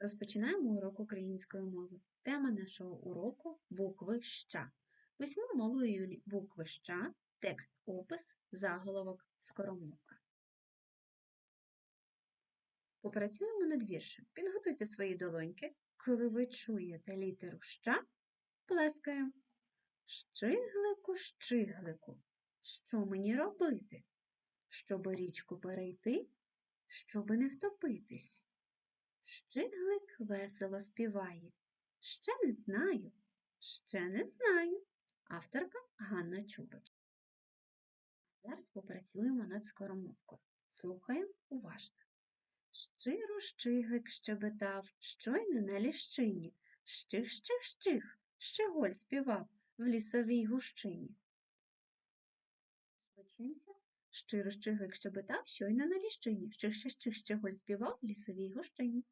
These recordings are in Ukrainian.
Розпочинаємо урок української мови. Тема нашого уроку букви ща. Письмо малої лі- букви ща, текст опис, заголовок, скоромовка. Попрацюємо над віршем. Підготуйте свої долоньки. Коли ви чуєте літеру ща, плескаємо. Щиглику, щиглику, що мені робити? Щоби річку перейти, щоби не втопитись. Щиглик весело співає. Ще не знаю, ще не знаю. Авторка Ганна Чубич. Зараз попрацюємо над скоромовкою. Слухаємо уважно. Щиро щиглик щебетав, щойно на ліщині. Щих, щих, щих, щеголь співав в лісовій гущині. Почуємося. Щиро щиглик щебетав, щойно на ліщині. Щих, щих, щих, щеголь співав в лісовій гущині.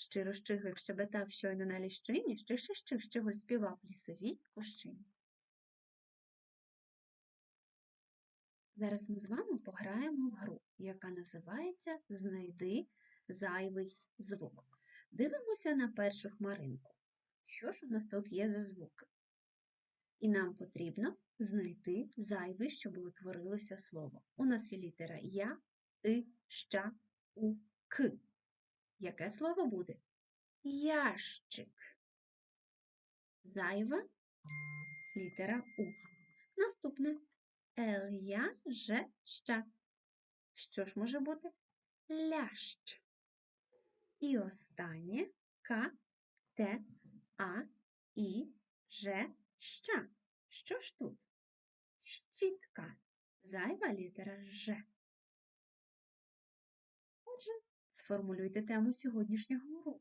Щиро щиглик щебетав, щойно на ліщині. Щих, щих, щеголь співав лісовій гущині. Зараз ми з вами пограємо в гру, яка називається Знайди зайвий звук. Дивимося на першу хмаринку. Що ж у нас тут є за звуки? І нам потрібно знайти зайвий, щоб утворилося слово. У нас є літера Я, И, Ща, У, К. Яке слово буде? Ящик. Зайва літера У. Наступне Л, Я, Ж, Ща. Що ж може бути? Лящ. І останнє К, Т, А, І, Ж, Ща. Що ж тут? Щітка. Зайва літера Ж. сформулюйте тему сьогоднішнього уроку.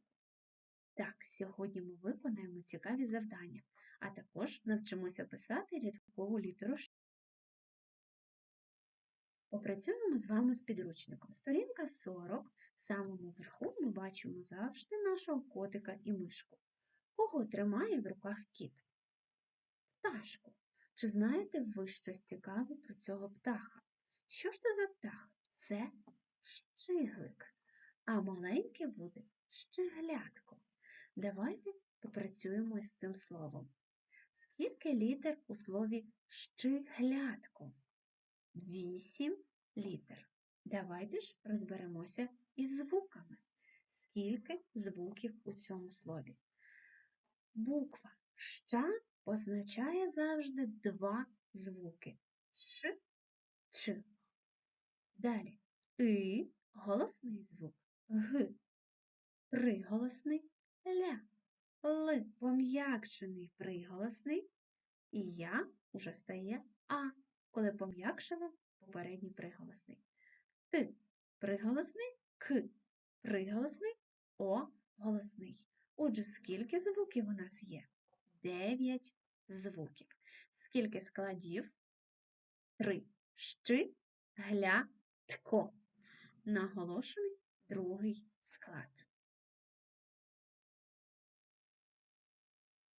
Так, сьогодні ми виконаємо цікаві завдання, а також навчимося писати рядкову літеру Ш. Попрацюємо з вами з підручником. Сторінка 40. В самому верху ми бачимо завжди нашого котика і мишку. Кого тримає в руках кіт? Пташку. Чи знаєте ви щось цікаве про цього птаха? Що ж це за птах? Це щиглик, а маленьке буде щеглятко. Давайте попрацюємо з цим словом. Скільки літер у слові щеглятко? Вісім літер. Давайте ж розберемося із звуками. Скільки звуків у цьому слові? Буква ща позначає завжди два звуки Ш, Ч. Далі И голосний звук Г, приголосний ля, Л пом'якшений приголосний, і я уже стає А, коли пом'якшено попередній приголосний. Т приголосний, К приголосний, О голосний. Отже, скільки звуків у нас є? Дев'ять звуків. Скільки складів? Три. Щи, гля, тко. Наголошений другий склад.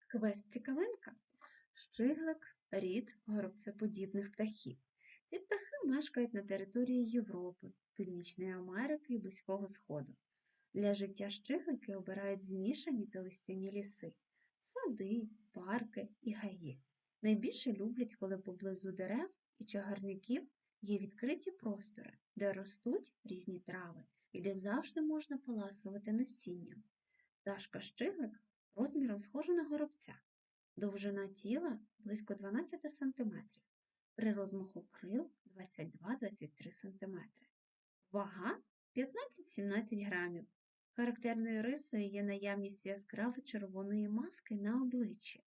Квест цікавинка. Щиглик – рід горобцеподібних птахів. Ці птахи мешкають на території Європи, Північної Америки і Близького Сходу. Для життя щиглики обирають змішані та листяні ліси, сади, парки і гаї. Найбільше люблять, коли поблизу дерев і чагарників є відкриті простори, де ростуть різні трави і де завжди можна поласувати насінням. Пташка щиглик розміром схожа на горобця, довжина тіла близько 12 см, при розмаху крил 22-23 см, вага 15-17 грамів. Характерною рисою є наявність яскраво червоної маски на обличчі.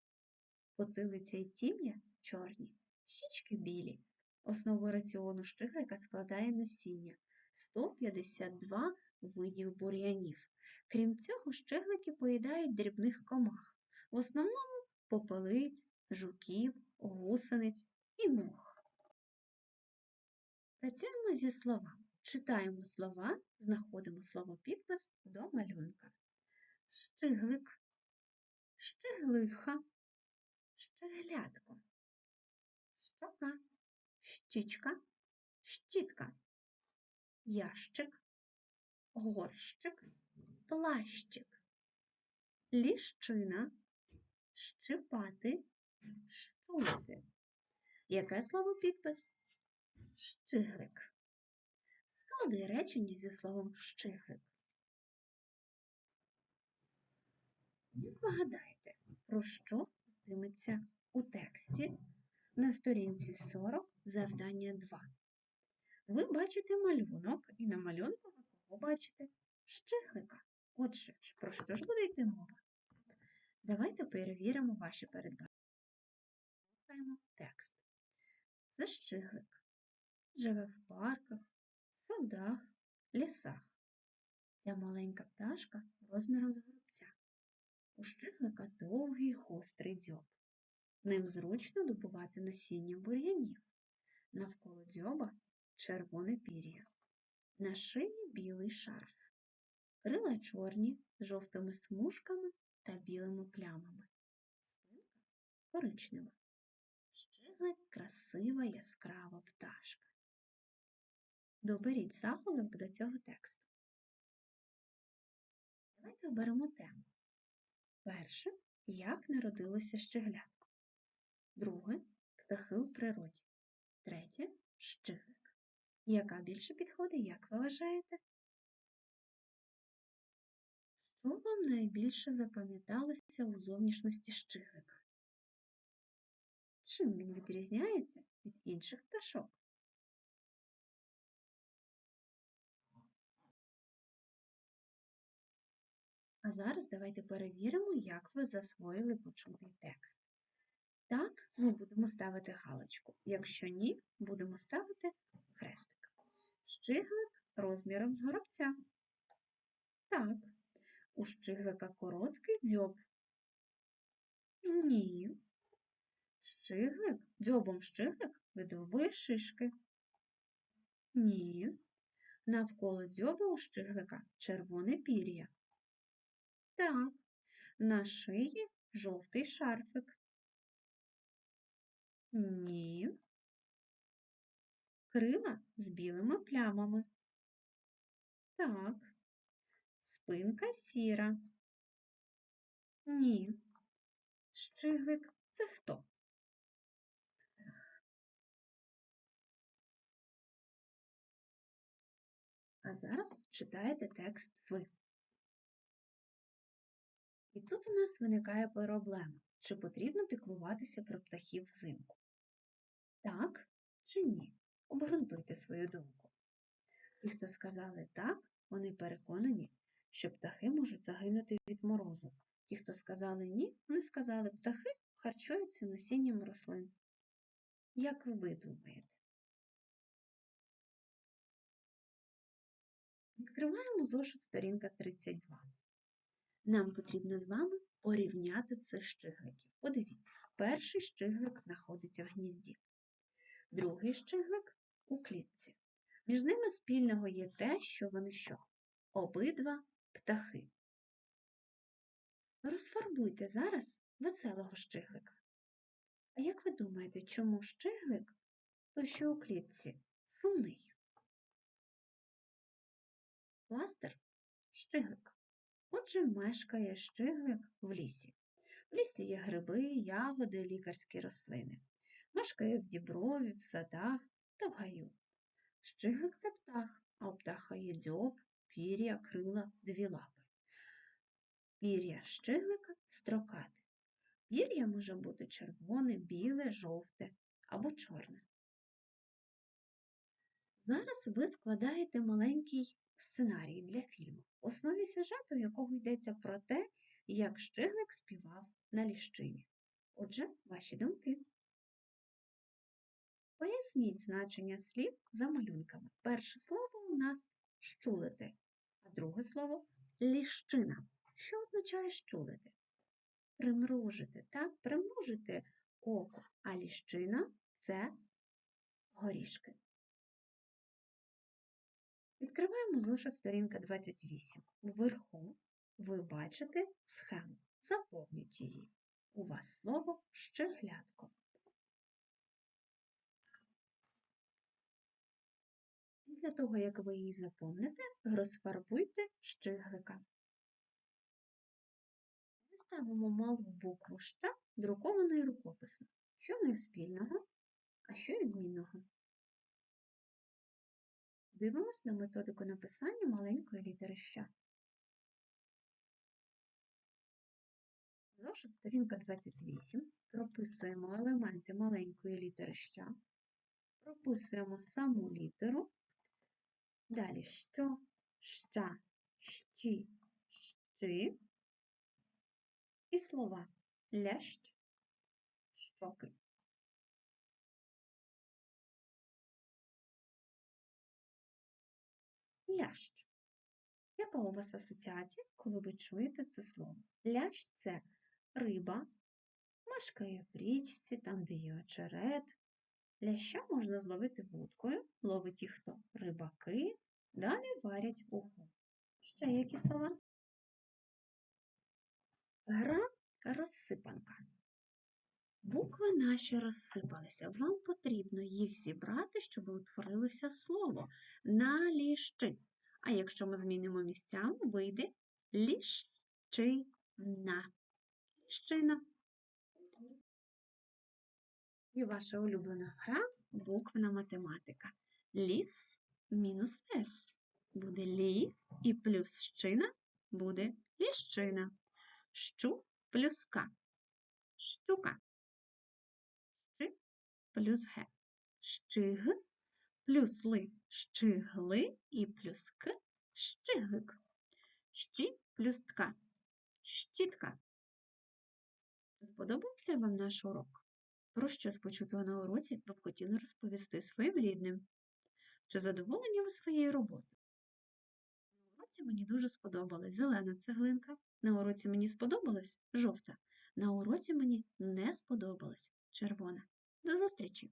Потилиця і тім'я чорні, щічки білі. Основу раціону щиглика складає насіння 152 видів бур'янів. Крім цього, щиглики поїдають дрібних комах, в основному попелиць, жуків, гусениць і мух. Працюємо зі словами. Читаємо слова, знаходимо словопідпис до малюнка. Щиглик, щиглиха, щеглятко, щока, щічка, щітка, ящик, горщик, плащик, ліщина, щипати, щулити. Яке слово підпис? Щиглик. Склади речення зі словом щиглик. Як ви гадаєте, про що йтиметься у тексті на сторінці 40 завдання 2? Ви бачите малюнок, і на малюнку ви кого бачите? Щиглика. Отже, про що ж буде йти мова? Давайте перевіримо ваші передбачення. Слухаємо текст. Це щиглик. Живе в парках, садах, лісах. Ця маленька пташка розміром з горобця. У щиглика довгий гострий дзьоб. Ним зручно добувати насіння бур'янів. Навколо дзьоба червоне пір'я. На шиї білий шарф. Крила чорні з жовтими смужками та білими плямами. Спинка коричнева. Щиглик красива яскрава пташка. Доберіть заголовок до цього тексту. Давайте оберемо тему. Перше, як народилося щеглятко. Друге птахи у природі. Третє щиглик. Яка більше підходить, як ви вважаєте? Що вам найбільше запам'яталося у зовнішності щиглика? Чим він відрізняється від інших пташок? А зараз давайте перевіримо, як ви засвоїли почутий текст. Так, ми будемо ставити галочку. Якщо ні, будемо ставити хрестик. Щиглик розміром з горобця. Так, у щиглика короткий дзьоб. Ні. Щиглик, дзьобом щиглик видовбує шишки. Ні. Навколо дзьоба у щиглика червоне пір'я. Так, на шиї жовтий шарфик. Ні. Крила з білими плямами. Так. Спинка сіра. Ні. Щиглик це хто? А зараз читаєте текст ви. І тут у нас виникає проблема, чи потрібно піклуватися про птахів взимку. Так чи ні? Обґрунтуйте свою думку. Ті, хто сказали так, вони переконані, що птахи можуть загинути від морозу. Ті, хто сказали ні, вони сказали, птахи харчуються насінням рослин. Як ви думаєте? Відкриваємо зошит сторінка 32. Нам потрібно з вами порівняти цих щигликів. Подивіться, перший щиглик знаходиться в гнізді, другий щиглик у клітці. Між ними спільного є те, що вони що? Обидва птахи. Розфарбуйте зараз веселого щиглика. А як ви думаєте, чому щиглик, той що у клітці, сумний? Пластер щиглик. Отже, мешкає щиглик в лісі. В лісі є гриби, ягоди, лікарські рослини. Мешкає в діброві, в садах та в гаю. Щиглик це птах, а у птаха є дзьоб, пір'я, крила, дві лапи. Пір'я щиглика строкате. Пір'я може бути червоне, біле, жовте або чорне. Зараз ви складаєте маленький сценарій для фільму, в основі сюжету якого йдеться про те, як щиглик співав на ліщині. Отже, ваші думки. Поясніть значення слів за малюнками. Перше слово у нас щулити, а друге слово ліщина. Що означає щулити? Примружити, так? Примружити око, а ліщина це горішки. Відкриваємо зошит сторінка 28. Вверху ви бачите схему. Заповніть її. У вас слово щеглятко. Після того, як ви її заповните, розфарбуйте щиглика. Поставимо малу букву «Щ» друковану рукописно. Що в них спільного, а що відмінного? Дивимось на методику написання маленької літери «Щ». Зошит сторінка 28. Прописуємо елементи маленької літери «Щ», прописуємо саму літеру. Далі що, ща, щі, щи і слова лящ, щоки. Лящ. Яка у вас асоціація, коли ви чуєте це слово? Лящ це риба, мешкає в річці, там, де є очерет. Ляща можна зловити вудкою, ловить їх хто рибаки, далі варять уху. Ще які слова? Гра розсипанка. Букви наші розсипалися. Вам потрібно їх зібрати, щоб утворилося слово наліщи. А якщо ми змінимо місцями, вийде ліщина. Ліщина. І ваша улюблена гра буквена математика. Ліс мінус С. Буде лі і плюс щина буде ліщина. Щу плюс К. Щука. Щи плюс Г. Щиг плюс ли. Щигли і плюс К. Щиглик. Щі плюс тка. Щітка. Сподобався вам наш урок? Про що з почутого на уроці ви б хотіли розповісти своїм рідним? Чи задоволені ви своєю роботою? На уроці мені дуже сподобалась зелена цеглинка. На уроці мені сподобалась жовта. На уроці мені не сподобалась червона. До зустрічі!